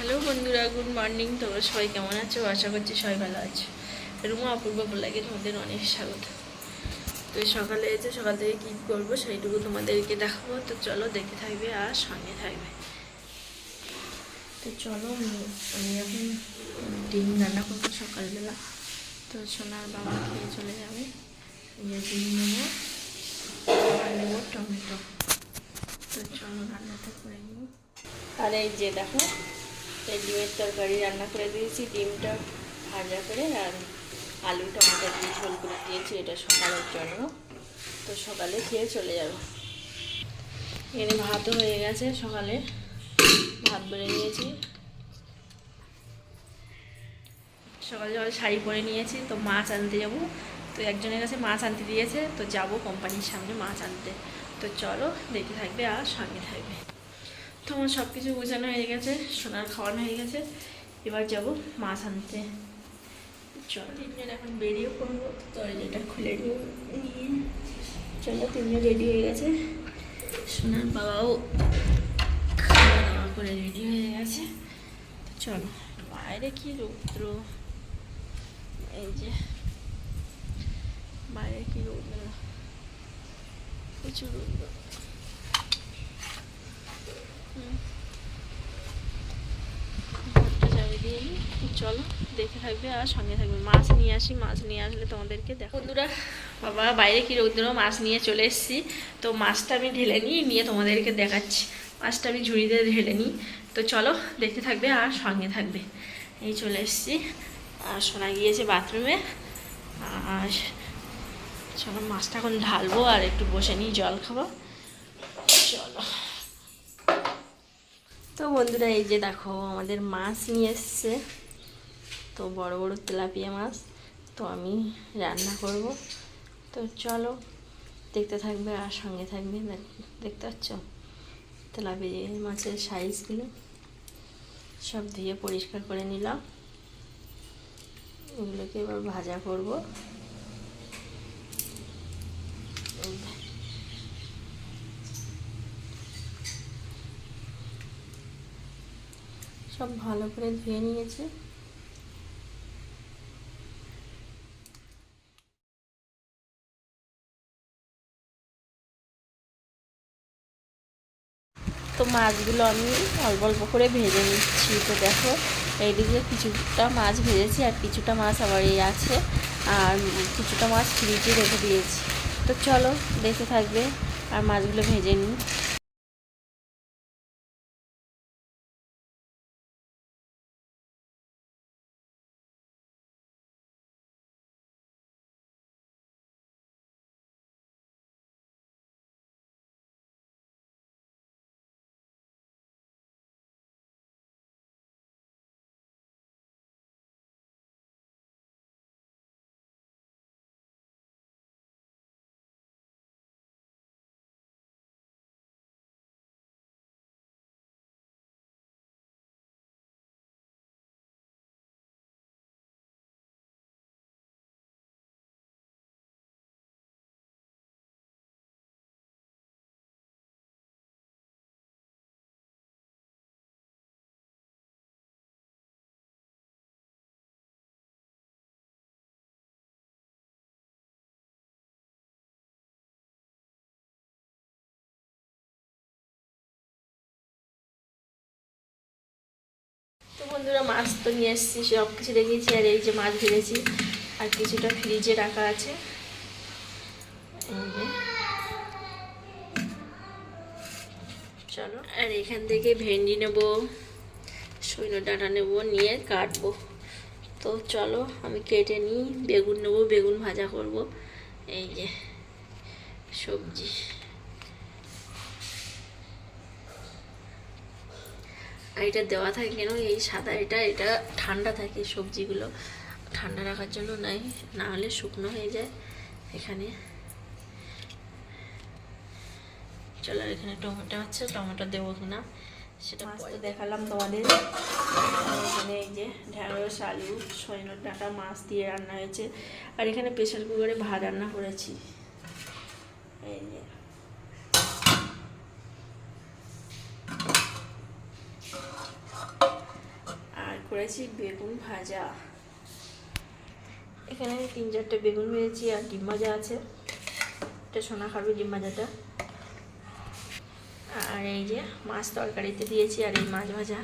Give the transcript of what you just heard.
Hello বন্ধুরা, good morning. তোমরা সবাই কেমন আছো? আশা করছি সবাই ভালো আছো। রুমা, অপূর্ব বলাকে তোমাদের অনেক স্বাগত। তো সকালে এসে সকাল থেকে কী করব সেইটুকু তোমাদেরকে দেখাবো। তো চলো দেখে থাকবে আর সঙ্গে থাকবে। তো চলো, আমি- এখন ডিম রান্না করব সকালবেলা। তো সোনার বাবা খেয়ে চলে যাবে। ডিম নেব নেব টমেটো। তো চলো রান্নাটা করে নেব আর এই যে দেখো ডিমের তরকারি রান্না করে দিয়েছি। ডিমটা ভাজা করে আর আলু, টমেটো দিয়ে ঝোল করে দিয়েছি। এটা সকালের জন্য। তো সকালে খেয়ে চলে যাবে। এখানে ভাতও হয়ে গেছে সকালে। ভাত বেড়ে নিয়েছি। সকালে সকালে শাড়ি পরে নিয়েছি। তো মাছ আনতে যাব। তো একজনের কাছে মাছ আনতে দিয়েছে। তো যাব কোম্পানির সামনে মাছ আনতে। তো চলো দেখে থাকবে আর সঙ্গে থাকবে। তো আমার সব কিছু গোছানো হয়ে গেছে, সোনার খাওয়ানো হয়ে গেছে। এবার যাব মাছ আনতে। চলো। তিনজন এখন বেরিয়ে পড়ব দরজাটা খুলে নিয়ে চলো, তিনজন রেডি হয়ে গেছে। সোনার বাবাও খাওয়া দাওয়া করে রেডি হয়ে গেছে। তো চলো, বাইরে কি রৌদ্র? এই যে, বাইরে কি রৌদ্র? প্রচুর রৌদ্র হুম। ভাতটা চালিয়ে দিয়ে নিই। চলো দেখে থাকবে আর সঙ্গে থাকবে। মাছ নিয়ে আসি মাছ নিয়ে আসলে তোমাদেরকে দেখো। বন্ধুরা বাবা বাইরে কি রৌদ্র? মাছ নিয়ে চলে এসেছি। তো মাছটা আমি ঢেলে নিই নিয়ে তোমাদেরকে দেখাচ্ছি। মাছটা আমি ঝুড়িতে ঢেলে নিই। তো চলো দেখতে থাকবে আর সঙ্গে থাকবে। এই চলে এসেছি। আর শোনা গিয়েছে বাথরুমে। আর চলো মাছটা এখন ঢালবো আর একটু বসে নিই জল খাব। চলো। তো বন্ধুরা এই যে দেখো আমাদের মাছ নিয়ে এসছে। তো বড় বড় তেলাপিয়া মাছ, তো আমি রান্না করব। তো চলো, দেখতে থাকবে আর সঙ্গে থাকবে দেখতে পাচ্ছ? তেলাপিয়া মাছের সাইজগুলো সব ধুয়ে পরিষ্কার করে নিলাম। এগুলোকে এবার ভাজা করব। সব ভালো করে ধুয়ে নিয়েছে। তো মাছগুলো আমি অল্প অল্প করে ভেজে নিচ্ছি। তো দেখো, এইদিকে কিছুটা মাছ ভেজেছি আর কিছুটা মাছ আবার এই আছে। আর কিছুটা মাছ ফ্রিজে রেখে দিয়েছি। তো চলো দেখে থাকবে। আর মাছগুলো ভেজে নিই। তো বন্ধুরা মাছ তো নিয়ে এসেছি সব কিছু রেখেছি আর এই যে মাছ ভেজেছি আর কিছুটা ফ্রিজে রাখা আছে। চলো। আর এখান থেকে ভেন্ডি নেব সৈন্য ডাঁটা নেব, নিয়ে কাটবো। তো চলো, আমি কেটে নিই, বেগুন নেব, বেগুন ভাজা করব। এই যে, সবজি। আর এটা দেওয়া থাকে কেন? এই সাদা এটা এটা ঠান্ডা থাকে সবজিগুলো। ঠান্ডা রাখার জন্য নাই না হলে শুকনো হয়ে যায় এখানে। চলো এখানে টমেটো আছে টমেটো দেবো কিনা? সেটা পরে দেখালাম তোমাদের। এখানে এই যে ঢ্যাঁড়স আলু সৈন্য ডাঁটা মাছ দিয়ে রান্না হয়েছে। আর এখানে প্রেশার কুকারে ভাত রান্না করেছি। এই যে। করেছি বেগুন ভাজা। এখানে তিন চারটে বেগুন ভেজেছি আর ডিম ভাজা আছে। এটা সোনা খাবে ডিম ভাজাটা। আর এই যে মাছ তরকারিতে দিয়েছি আর এই মাছ ভাজা।